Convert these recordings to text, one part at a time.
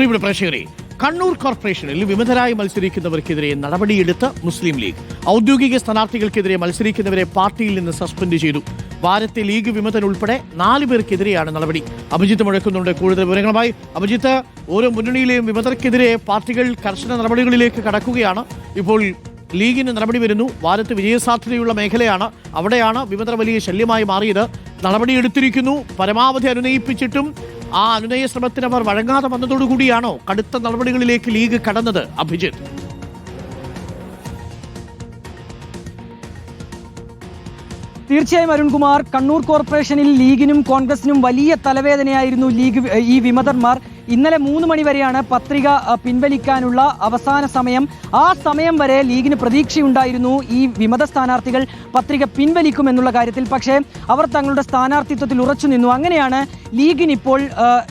പ്രിയപ്പെട്ട പ്രേക്ഷകരെ കണ്ണൂർ കോർപ്പറേഷനിൽ വിമതരായി മത്സരിക്കുന്നവർക്കെതിരെ നടപടിയെടുത്ത് മുസ്ലിം ലീഗ്. ഔദ്യോഗിക സ്ഥാനാർത്ഥികൾക്കെതിരെ മത്സരിക്കുന്നവരെ പാർട്ടിയിൽ നിന്ന് സസ്പെൻഡ് ചെയ്തു. വാരത്തെ ലീഗ് വിമതൻ ഉൾപ്പെടെ നാല് പേർക്കെതിരെയാണ് നടപടി. അഭിജിത്ത് മുഴക്കുന്നുണ്ട്. കൂടുതൽ വിവരങ്ങളുമായി അഭിജിത്ത് ഓരോ മുന്നണിയിലെയും വിമതർക്കെതിരെ പാർട്ടികൾ കർശന നടപടികളിലേക്ക് കടക്കുകയാണ്. ഇപ്പോൾ ലീഗിന് നടപടി വരുന്നു. വാരത്ത് വിജയസാധ്യതയുള്ള മേഖലയാണ്. അവിടെയാണ് വിമതർ വലിയ ശല്യമായി മാറിയത്. നടപടിയെടുത്തിരിക്കുന്നു. പരമാവധി അനുനയിപ്പിച്ചിട്ടും ആ അനുനയ ശ്രമത്തിന് അവർ വഴങ്ങാതെ വന്നതോടുകൂടിയാണോ കടുത്ത നടപടികളിലേക്ക് ലീഗ് കടന്നത്? അഭിജിത്ത്. തീർച്ചയായും അരുൺകുമാർ കണ്ണൂർ കോർപ്പറേഷനിൽ ലീഗിനും കോൺഗ്രസിനും വലിയ തലവേദനയായിരുന്നു ലീഗ് ഈ വിമതന്മാർ. ഇന്നലെ മൂന്ന് മണി വരെയാണ് പത്രിക പിൻവലിക്കാനുള്ള അവസാന സമയം. ആ സമയം വരെ ലീഗിന് പ്രതീക്ഷയുണ്ടായിരുന്നു ഈ വിമത സ്ഥാനാർത്ഥികൾ പത്രിക പിൻവലിക്കും എന്നുള്ള കാര്യത്തിൽ. പക്ഷേ അവർ തങ്ങളുടെ സ്ഥാനാർത്ഥിത്വത്തിൽ ഉറച്ചു നിന്നു. അങ്ങനെയാണ് ലീഗിനിപ്പോൾ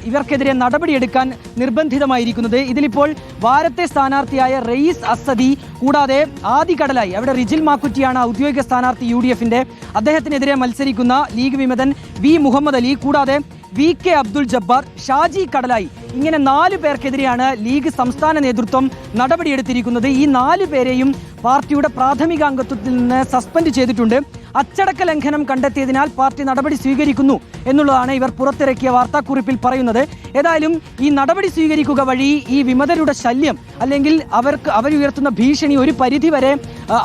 ഇവർക്കെതിരെ നടപടിയെടുക്കാൻ നിർബന്ധിതമായിരിക്കുന്നത്. ഇതിലിപ്പോൾ വാരത്തെ സ്ഥാനാർത്ഥിയായ റയീസ് അസദി കൂടാതെ ആദി കടലായി അവിടെ റിജിൽ മാക്കുറ്റിയാണ് ഔദ്യോഗിക സ്ഥാനാർത്ഥി യു ഡി എഫിന്റെ. അദ്ദേഹത്തിനെതിരെ മത്സരിക്കുന്ന ലീഗ് വിമതൻ വി മുഹമ്മദ് അലി കൂടാതെ വി കെ അബ്ദുൾ ജബ്ബാർ ഷാജി കടലായി ഇങ്ങനെ നാല് പേർക്കെതിരെയാണ് ലീഗ് സംസ്ഥാന നേതൃത്വം നടപടിയെടുത്തിരിക്കുന്നത്. ഈ നാല് പേരെയും പാർട്ടിയുടെ പ്രാഥമിക അംഗത്വത്തിൽ നിന്ന് സസ്പെൻഡ് ചെയ്തിട്ടുണ്ട്. അച്ചടക്ക ലംഘനം കണ്ടെത്തിയതിനാൽ പാർട്ടി നടപടി സ്വീകരിക്കുന്നു. എന്നുള്ളതാണ് ഇവർ പുറത്തിറക്കിയ വാർത്താക്കുറിപ്പിൽ പറയുന്നത്. ഏതായാലും ഈ നടപടി സ്വീകരിക്കുക വഴി ഈ വിമതരുടെ ശല്യം അല്ലെങ്കിൽ അവർക്ക് അവരുയർത്തുന്ന ഭീഷണി ഒരു പരിധിവരെ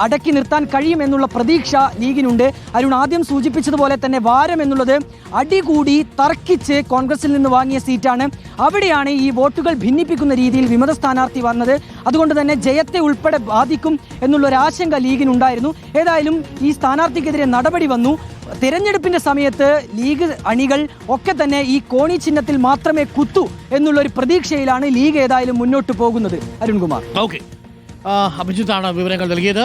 അടക്കി നിർത്താൻ കഴിയുമെന്നുള്ള പ്രതീക്ഷ ലീഗിനുണ്ട്. അരുൺ ആദ്യം സൂചിപ്പിച്ചതുപോലെ തന്നെ വാരം എന്നുള്ളത് അടികൂടി തർക്കിച്ച് കോൺഗ്രസിൽ നിന്ന് വാങ്ങിയ സീറ്റാണ്. അവിടെയാണ് ഈ വോട്ടുകൾ ഭിന്നിപ്പിക്കുന്ന രീതിയിൽ വിമത സ്ഥാനാർത്ഥി വന്നത്. അതുകൊണ്ട് തന്നെ ജയത്തെ ഉൾപ്പെടെ ബാധിക്കും എന്നുള്ളൊരാശങ്ക ലീഗിനുണ്ടായിരുന്നു. ഏതായാലും ഈ സ്ഥാനാർത്ഥിക്കെതിരെ നടപടി വന്നു. തിരഞ്ഞെടുപ്പിന്റെ സമയത്ത് ലീഗ് അണികൾ ഒക്കെ തന്നെ ഈ കോണി ചിഹ്നത്തിൽ മാത്രമേ കുത്തു എന്നുള്ള ഒരു പ്രതീക്ഷയിലാണ് ലീഗ് ഏതായാലും മുന്നോട്ട് പോകുന്നത്. അരുൺകുമാർ. ഓക്കെ. അഭിജിത്താണ് വിവരങ്ങൾ നൽകിയത്.